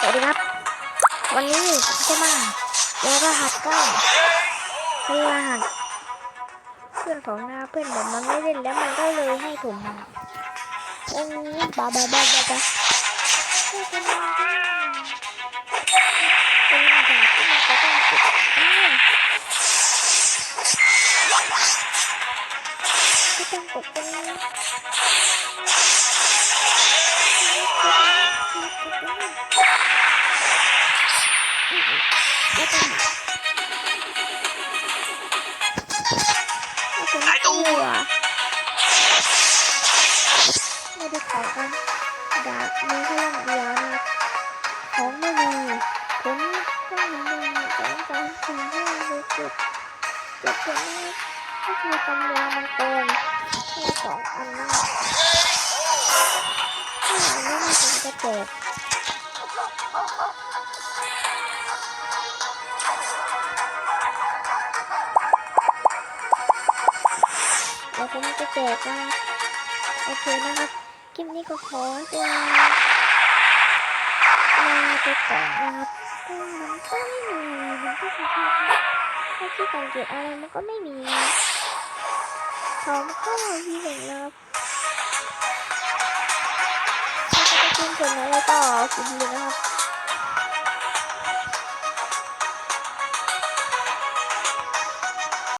สวัสดีครับ วันนี้จะมาเดี๋ยวรหัสก็เป็นรหัสเพื่อนของน้าเพื่อนผมมันไม่เล่นแล้วมันก็เลยให้ผมมาเอ้ยบ้าบาบ้าบ้าบ้าเป็นรหัสที่มันจะต้องติดอ้าวไม่ต้องกดตรงนี้ หายตัวไม่ได้ขอกันดาบมีแค่เดียวนะของไม่มีผมต้องมีหนึ่งสองสามสี่ห้าหกเจ็ดเจ็ดคนนี้ก็คือตำรามังกรแค่สองอันนี้ถ้าอันนี้ม่ถึงจะแจก ดี๋ยวผมจะแจกนะโอเคนะครับคลิปนี้ก็ขอตัวลาไปก่อนนะครับก็มันก็ไม่มีมันก็คือถ้าที่สังเกตอะไรมันก็ไม่มีนะผมก็มีเห็นนะครับถ้าจะกินผลอะไรต่อคุณดีนะครับ